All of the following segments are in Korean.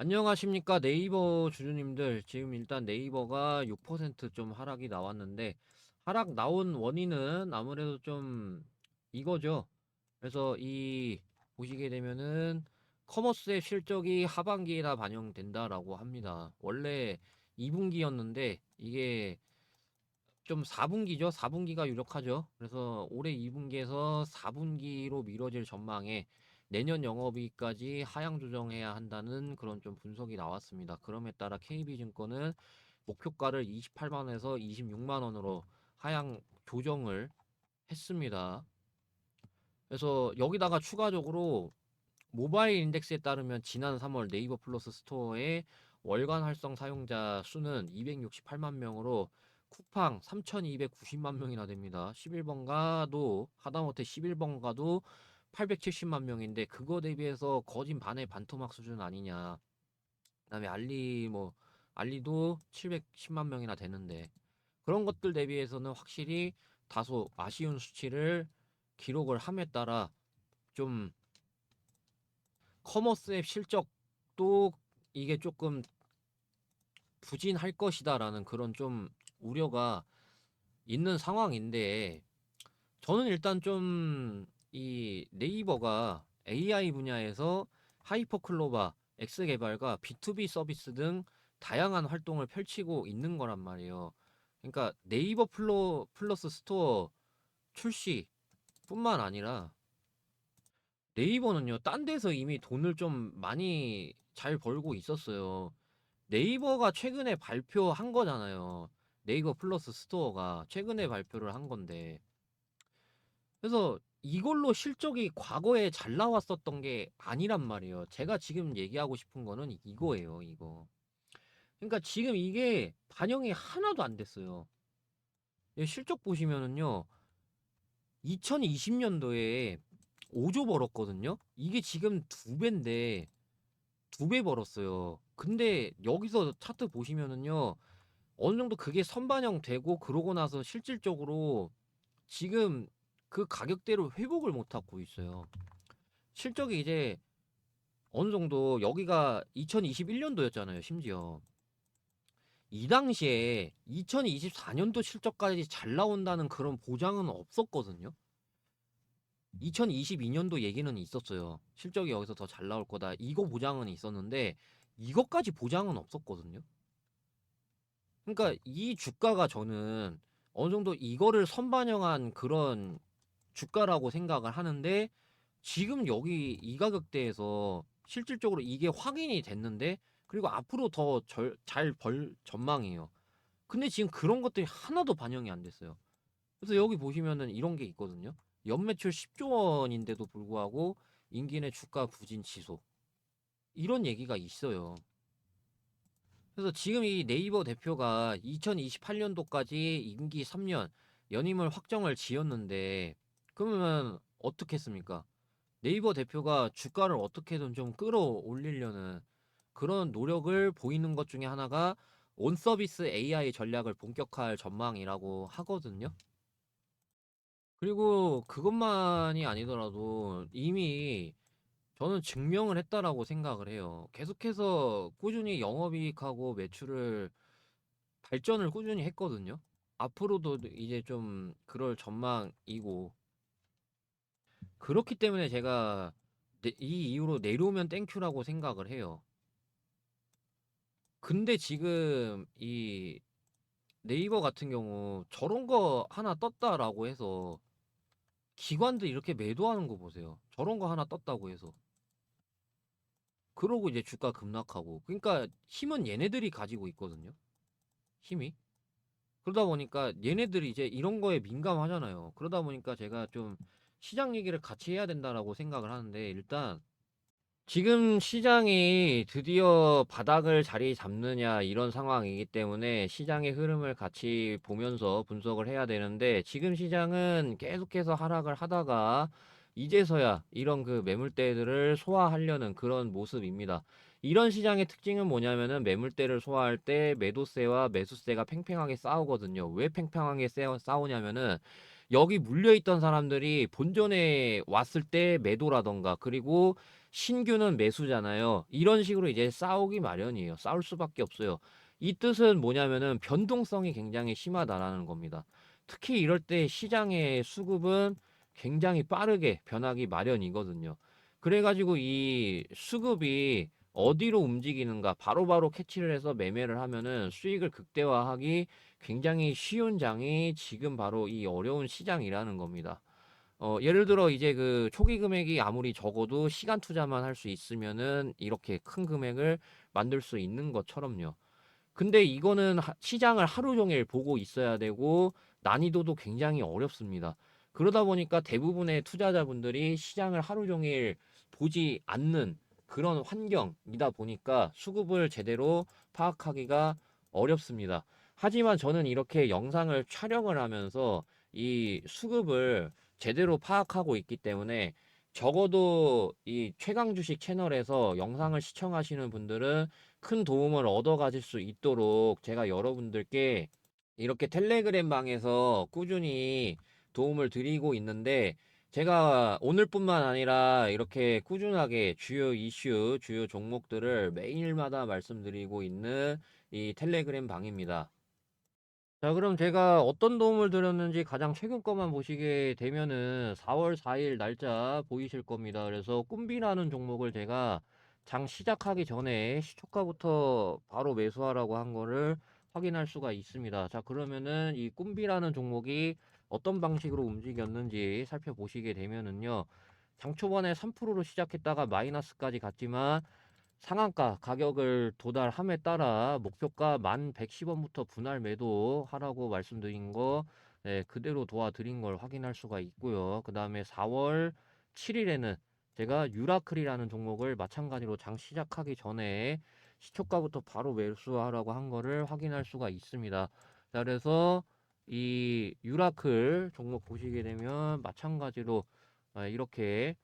안녕하십니까 네이버 주주님들. 지금 일단 네이버가 6%좀 하락이 나왔는데 하락 나온 원인은 아무래도 좀 이거죠. 그래서 이 보시게 되면은 커머스의 실적이 하반기에 다 반영된다라고 합니다. 원래 2분기였는데 이게 좀 4분기죠? 4분기가 유력하죠. 그래서 올해 2분기에서 4분기로 미뤄질 전망에 내년 영업이익까지 하향 조정해야 한다는 그런 좀 분석이 나왔습니다. 그럼에 따라 KB증권은 목표가를 28만 원에서 26만 원으로 하향 조정을 했습니다. 그래서 여기다가 추가적으로 모바일 인덱스에 따르면 지난 3월 네이버 플러스 스토어의 월간 활성 사용자 수는 268만 명으로 쿠팡 3,290만 명이나 됩니다. 11번가도 하다못해 11번가도 870만 명인데 그거 대비해서 거진 반의 반토막 수준 아니냐. 그다음에 알리 뭐 알리도 710만 명이나 되는데 그런 것들 대비해서는 확실히 다소 아쉬운 수치를 기록을 함에 따라 좀 커머스 앱 실적도 이게 조금 부진할 것이다라는 그런 좀 우려가 있는 상황인데 저는 일단 좀 이 네이버가 AI 분야에서 하이퍼클로바, X 개발과 B2B 서비스 등 다양한 활동을 펼치고 있는 거란 말이에요. 그러니까 네이버 플로, 플러스 스토어 출시뿐만 아니라 네이버는요, 딴 데서 이미 돈을 좀 많이 잘 벌고 있었어요. 네이버가 최근에 발표한 거잖아요. 네이버 플러스 스토어가 최근에 발표를 한 건데. 그래서 이걸로 실적이 과거에 잘 나왔었던 게 아니란 말이에요. 제가 지금 얘기하고 싶은 거는 이거예요, 이거. 그러니까 지금 이게 반영이 하나도 안 됐어요. 이 실적 보시면은요, 2020년도에 5조 벌었거든요? 이게 지금 두 배인데, 두 배 벌었어요. 근데 여기서 차트 보시면은요, 어느 정도 그게 선반영 되고, 그러고 나서 실질적으로 지금 그 가격대로 회복을 못 하고 있어요. 실적이 이제 어느 정도 여기가 2021년도였잖아요, 심지어. 이 당시에 2024년도 실적까지 잘 나온다는 그런 보장은 없었거든요. 2022년도 얘기는 있었어요. 실적이 여기서 더 잘 나올 거다. 이거 보장은 있었는데 이것까지 보장은 없었거든요. 그러니까 이 주가가 저는 어느 정도 이거를 선반영한 그런 주가라고 생각을 하는데 지금 여기 이 가격대에서 실질적으로 이게 확인이 됐는데 그리고 앞으로 더 잘 벌 전망이에요. 근데 지금 그런 것들이 하나도 반영이 안 됐어요. 그래서 여기 보시면은 이런 게 있거든요. 연매출 10조 원인데도 불구하고 내 주가 부진 지속. 이런 얘기가 있어요. 그래서 지금 이 네이버 대표가 2028년도까지 임기 3년 연임을 확정을 지었는데 그러면 어떻게 했습니까? 네이버 대표가 주가를 어떻게든 좀 끌어올리려는 그런 노력을 보이는 것 중에 하나가 온 서비스 AI 전략을 본격화할 전망이라고 하거든요. 그리고 그것만이 아니더라도 이미 저는 증명을 했다라고 생각을 해요. 계속해서 꾸준히 영업이익하고 매출을 발전을 꾸준히 했거든요. 앞으로도 이제 좀 그럴 전망이고 그렇기 때문에 제가 네- 이 이후로 내려오면 땡큐라고 생각을 해요. 근데 지금 이 네이버 같은 경우 저런 거 하나 떴다라고 해서 기관들 이렇게 매도하는 거 보세요. 저런 거 하나 떴다고 해서. 그러고 이제 주가 급락하고. 그러니까 힘은 얘네들이 가지고 있거든요. 힘이. 그러다 보니까 얘네들이 이제 이런 거에 민감하잖아요. 그러다 보니까 제가 좀 시장 얘기를 같이 해야 된다라고 생각을 하는데 일단 지금 시장이 드디어 바닥을 자리 잡느냐 이런 상황이기 때문에 시장의 흐름을 같이 보면서 분석을 해야 되는데 지금 시장은 계속해서 하락을 하다가 이제서야 이런 그 매물대들을 소화하려는 그런 모습입니다. 이런 시장의 특징은 뭐냐면은 매물대를 소화할 때 매도세와 매수세가 팽팽하게 싸우거든요. 왜 팽팽하게 싸우냐면은 여기 물려있던 사람들이 본전에 왔을 때 매도라던가 그리고 신규는 매수잖아요. 이런 식으로 이제 싸우기 마련이에요. 싸울 수밖에 없어요. 이 뜻은 뭐냐면은 변동성이 굉장히 심하다라는 겁니다. 특히 이럴 때 시장의 수급은 굉장히 빠르게 변하기 마련이거든요. 그래가지고 이 수급이 어디로 움직이는가 바로바로 캐치를 해서 매매를 하면은 수익을 극대화하기 굉장히 쉬운 장이 지금 바로 이 어려운 시장이라는 겁니다. 어, 예를 들어 이제 그 초기 금액이 아무리 적어도 시간 투자만 할 수 있으면은 이렇게 큰 금액을 만들 수 있는 것처럼요. 근데 이거는 하- 시장을 하루 종일 보고 있어야 되고 난이도도 굉장히 어렵습니다. 그러다 보니까 대부분의 투자자분들이 시장을 하루 종일 보지 않는 그런 환경이다 보니까 수급을 제대로 파악하기가 어렵습니다. 하지만 저는 이렇게 영상을 촬영을 하면서 이 수급을 제대로 파악하고 있기 때문에 적어도 이 최강 주식 채널에서 영상을 시청하시는 분들은 큰 도움을 얻어 가질 수 있도록 제가 여러분들께 이렇게 텔레그램 방에서 꾸준히 도움을 드리고 있는데 제가 오늘뿐만 아니라 이렇게 꾸준하게 주요 이슈, 주요 종목들을 매일마다 말씀드리고 있는 이 텔레그램 방입니다. 자, 그럼 제가 어떤 도움을 드렸는지 가장 최근 거만 보시게 되면은 4 월 4 일 날짜 보이실 겁니다. 그래서 꿈비라는 종목을 제가 장 시작하기 전에 시초가부터 바로 매수하라고 한 거를 확인할 수가 있습니다. 자, 그러면은 이 꿈비라는 종목이 어떤 방식으로 움직였는지 살펴보시게 되면은요. 장 초반에 3%로 시작했다가 마이너스까지 갔지만 상한가 가격을 도달함에 따라 목표가 1110원부터 분할 매도하라고 말씀드린 거 네, 그대로 도와드린 걸 확인할 수가 있고요. 그 다음에 4월 7일에는 제가 유라클이라는 종목을 마찬가지로 장 시작하기 전에 시초가부터 바로 매수하라고 한 거를 확인할 수가 있습니다. 자, 그래서 이 유라클 종목 보시게 되면 마찬가지로 아, 이렇게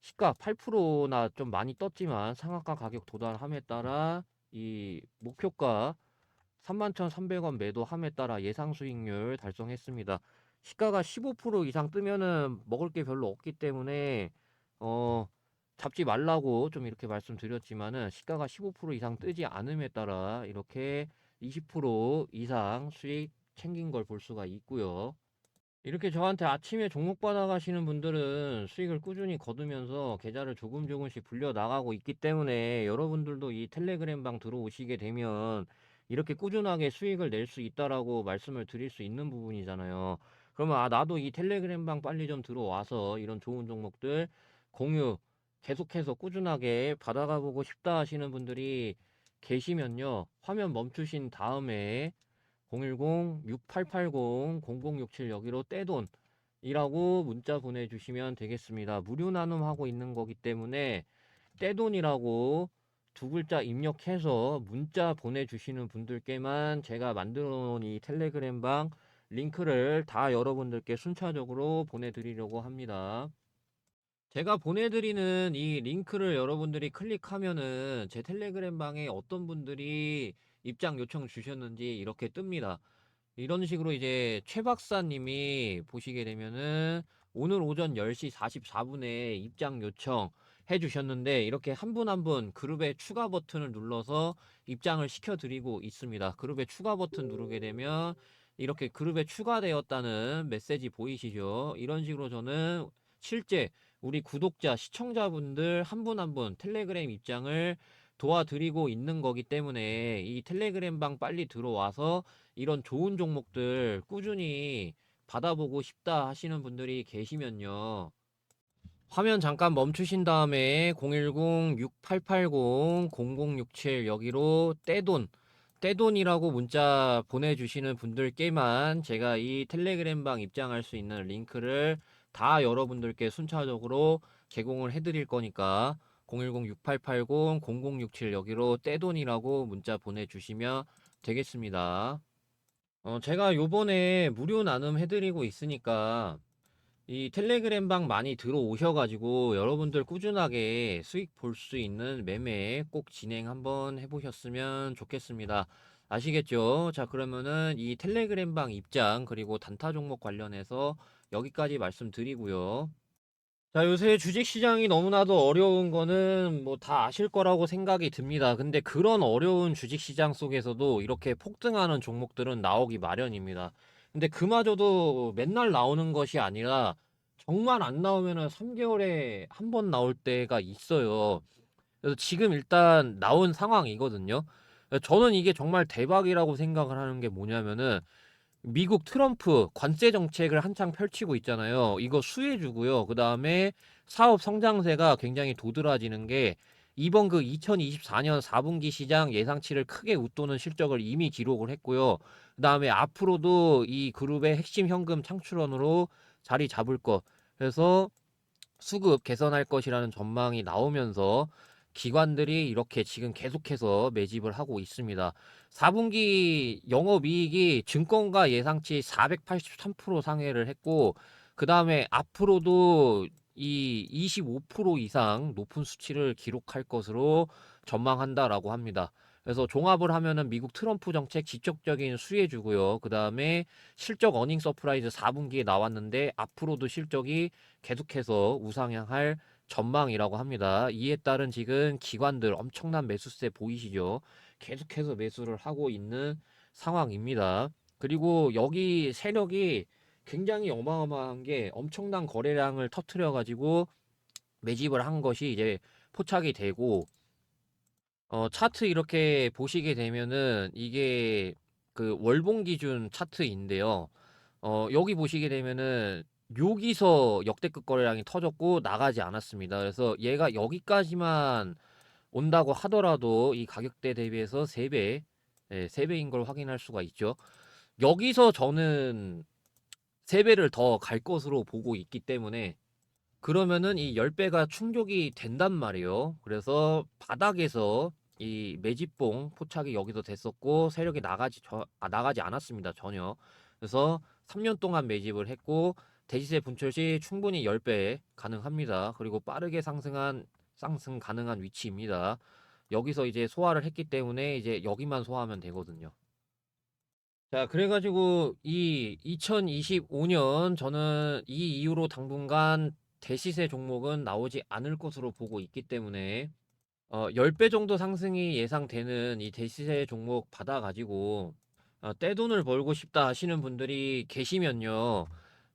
시가 8%나 좀 많이 떴지만 상한가 가격 도달함에 따라 이 목표가 31,300원 매도함에 따라 예상 수익률 달성했습니다. 시가가 15% 이상 뜨면은 먹을 게 별로 없기 때문에 어 잡지 말라고 좀 이렇게 말씀드렸지만은 시가가 15% 이상 뜨지 않음에 따라 이렇게 20% 이상 수익 챙긴 걸 볼 수가 있고요. 이렇게 저한테 아침에 종목 받아가시는 분들은 수익을 꾸준히 거두면서 계좌를 조금 조금씩 불려 나가고 있기 때문에 여러분들도 이 텔레그램 방 들어오시게 되면 이렇게 꾸준하게 수익을 낼 수 있다라고 말씀을 드릴 수 있는 부분이잖아요. 그러면 아 나도 이 텔레그램 방 빨리 좀 들어와서 이런 좋은 종목들 공유 계속해서 꾸준하게 받아가 보고 싶다 하시는 분들이 계시면요. 화면 멈추신 다음에 010-6880-0067 여기로 떼돈이라고 문자 보내주시면 되겠습니다. 무료 나눔하고 있는 거기 때문에 떼돈이라고 두 글자 입력해서 문자 보내주시는 분들께만 제가 만들어 놓은 이 텔레그램 방 링크를 다 여러분들께 순차적으로 보내드리려고 합니다. 제가 보내드리는 이 링크를 여러분들이 클릭하면은 제 텔레그램 방에 어떤 분들이 입장 요청 주셨는지 이렇게 뜹니다. 이런 식으로 이제 최 박사님이 보시게 되면은 오늘 오전 10시 44분에 입장 요청 해 주셨는데 이렇게 한 분 한 분 그룹의 추가 버튼을 눌러서 입장을 시켜드리고 있습니다. 그룹의 추가 버튼 누르게 되면 이렇게 그룹에 추가되었다는 메시지 보이시죠? 이런 식으로 저는 실제 우리 구독자, 시청자분들 한 분 한 분 텔레그램 입장을 도와드리고 있는 거기 때문에 이 텔레그램 방 빨리 들어와서 이런 좋은 종목들 꾸준히 받아보고 싶다 하시는 분들이 계시면요. 화면 잠깐 멈추신 다음에 010-6880-0067 여기로 떼돈 떼돈이라고 문자 보내주시는 분들께만 제가 이 텔레그램 방 입장할 수 있는 링크를 다 여러분들께 순차적으로 제공을 해드릴 거니까 010-6880-0067 여기로 떼돈이라고 문자 보내주시면 되겠습니다. 어, 제가 요번에 무료 나눔 해드리고 있으니까 이 텔레그램 방 많이 들어오셔가지고 여러분들 꾸준하게 수익 볼 수 있는 매매 꼭 진행 한번 해보셨으면 좋겠습니다. 아시겠죠? 자, 그러면은 이 텔레그램 방 입장 그리고 단타 종목 관련해서 여기까지 말씀드리고요. 자, 요새 주식 시장이 너무나도 어려운 거는 뭐 다 아실 거라고 생각이 듭니다. 근데 그런 어려운 주식 시장 속에서도 이렇게 폭등하는 종목들은 나오기 마련입니다. 근데 그마저도 맨날 나오는 것이 아니라 정말 안 나오면은 3개월에 한 번 나올 때가 있어요. 그래서 지금 일단 나온 상황이거든요. 저는 이게 정말 대박이라고 생각을 하는 게 뭐냐면은 미국 트럼프 관세 정책을 한창 펼치고 있잖아요. 이거 수혜주고요. 그 다음에 사업 성장세가 굉장히 도드라지는 게 이번 그 2024년 4분기 시장 예상치를 크게 웃도는 실적을 이미 기록을 했고요. 그 다음에 앞으로도 이 그룹의 핵심 현금 창출원으로 자리 잡을 것. 그래서 수급 개선할 것이라는 전망이 나오면서 기관들이 이렇게 지금 계속해서 매집을 하고 있습니다. 4분기 영업이익이 증권가 예상치 483% 상회를 했고, 그 다음에 앞으로도 이 25% 이상 높은 수치를 기록할 것으로 전망한다라고 합니다. 그래서 종합을 하면은 미국 트럼프 정책 지적적인 수혜주고요. 그 다음에 실적 어닝 서프라이즈 4분기에 나왔는데 앞으로도 실적이 계속해서 우상향할 전망이라고 합니다. 이에 따른 지금 기관들 엄청난 매수세 보이시죠? 계속해서 매수를 하고 있는 상황입니다. 그리고 여기 세력이 굉장히 어마어마한 게 엄청난 거래량을 터트려 가지고 매집을 한 것이 이제 포착이 되고 어 차트 이렇게 보시게 되면은 이게 그 월봉 기준 차트인데요. 어 여기 보시게 되면은 여기서 역대급 거래량이 터졌고 나가지 않았습니다. 그래서 얘가 여기까지만 온다고 하더라도 이 가격대 대비해서 3배, 예, 3배인 걸 확인할 수가 있죠. 여기서 저는 3배를 더 갈 것으로 보고 있기 때문에 그러면은 이 10배가 충족이 된단 말이에요. 그래서 바닥에서 이 매집봉 포착이 여기서 됐었고 세력이 나가지 저, 아, 나가지 않았습니다. 전혀. 그래서 3년 동안 매집을 했고 대시세 분출 시 충분히 10배 가능합니다. 그리고 빠르게 상승한 상승 가능한 위치입니다. 여기서 이제 소화를 했기 때문에 이제 여기만 소화하면 되거든요. 자, 그래가지고 이 2025년 저는 이 이후로 당분간 대시세 종목은 나오지 않을 것으로 보고 있기 때문에 어, 10배 정도 상승이 예상되는 이 대시세 종목 받아가지고 어, 떼돈을 벌고 싶다 하시는 분들이 계시면요.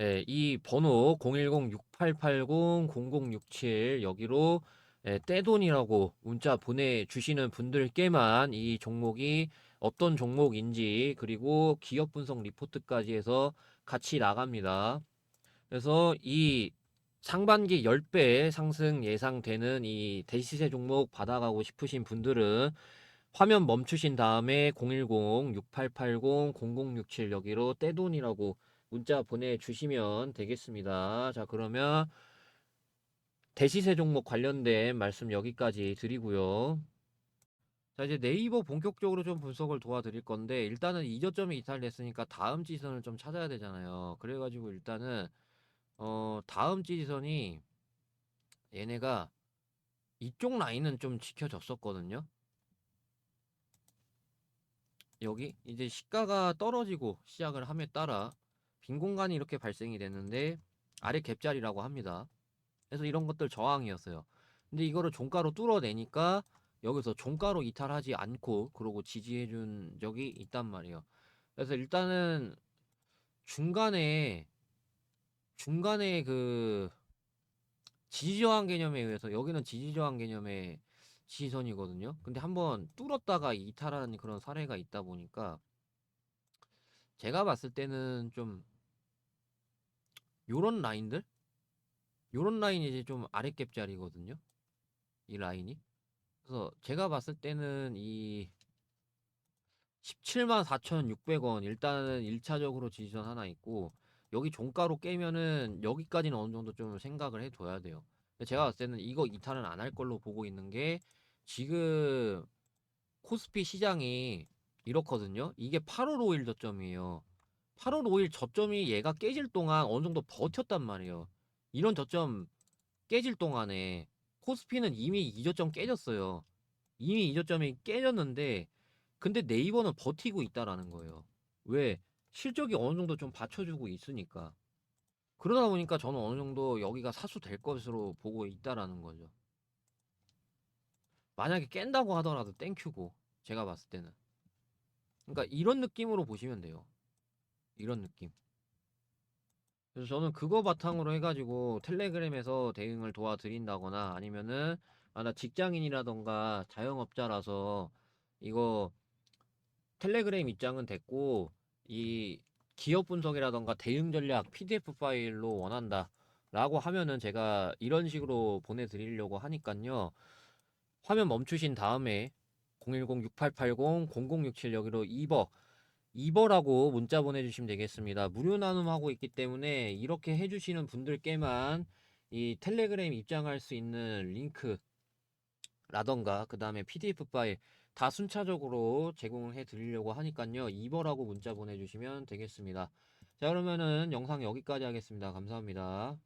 예, 이 번호 010-6880-0067 여기로 예, 떼돈이라고 문자 보내주시는 분들께만 이 종목이 어떤 종목인지 그리고 기업 분석 리포트까지 해서 같이 나갑니다. 그래서 이 상반기 10배 상승 예상되는 이 대시세 종목 받아가고 싶으신 분들은 화면 멈추신 다음에 010-6880-0067 여기로 떼돈이라고 문자 보내주시면 되겠습니다. 자, 그러면 대시세 종목 관련된 말씀 여기까지 드리고요. 자, 이제 네이버 본격적으로 좀 분석을 도와드릴 건데, 일단은 이저점이 이탈됐으니까 다음 지선을 좀 찾아야 되잖아요. 그래가지고 일단은, 어, 다음 지선이 얘네가 이쪽 라인은 좀 지켜졌었거든요. 여기 이제 시가가 떨어지고 시작을 함에 따라 빈 공간이 이렇게 발생이 됐는데 아래 갭자리라고 합니다. 그래서 이런 것들 저항이었어요. 근데 이거를 종가로 뚫어내니까 여기서 종가로 이탈하지 않고 그러고 지지해준 적이 있단 말이에요. 그래서 일단은 중간에 중간에 그 지지저항 개념에 의해서 여기는 지지저항 개념의 지지선이거든요. 근데 한번 뚫었다가 이탈하는 그런 사례가 있다 보니까 제가 봤을 때는 좀 요런 라인들 요런 라인이 이제 좀 아랫갭 자리거든요. 이 라인이. 그래서 제가 봤을 때는 이 17만 4,600원 일단은 1차적으로 지지선 하나 있고 여기 종가로 깨면은 여기까지는 어느 정도 좀 생각을 해둬야 돼요. 제가 봤을 때는 이거 이탈은 안 할 걸로 보고 있는 게 지금 코스피 시장이 이렇거든요. 이게 8월 5일 저점이에요. 8월 5일 저점이 얘가 깨질 동안 어느 정도 버텼단 말이에요. 이런 저점 깨질 동안에 코스피는 이미 이 저점 깨졌어요. 이미 이 저점이 깨졌는데 근데 네이버는 버티고 있다라는 거예요. 왜? 실적이 어느 정도 좀 받쳐주고 있으니까. 그러다 보니까 저는 어느 정도 여기가 사수될 것으로 보고 있다라는 거죠. 만약에 깬다고 하더라도 땡큐고 제가 봤을 때는 그러니까 이런 느낌으로 보시면 돼요. 이런 느낌. 그래서 저는 그거 바탕으로 해가지고 텔레그램에서 대응을 도와드린다거나 아니면은 아 나 직장인이라던가 자영업자라서 이거 텔레그램 입장은 됐고 이 기업 분석이라던가 대응 전략 PDF 파일로 원한다 라고 하면은 제가 이런 식으로 보내드리려고 하니깐요. 화면 멈추신 다음에 010-6880-0067 여기로 2버 2버라고 문자 보내주시면 되겠습니다. 무료 나눔하고 있기 때문에 이렇게 해주시는 분들께만 이 텔레그램 입장할 수 있는 링크 라던가 그 다음에 PDF 파일 다 순차적으로 제공을 해 드리려고 하니깐요 2버라고 문자 보내주시면 되겠습니다. 자 그러면은 영상 여기까지 하겠습니다. 감사합니다.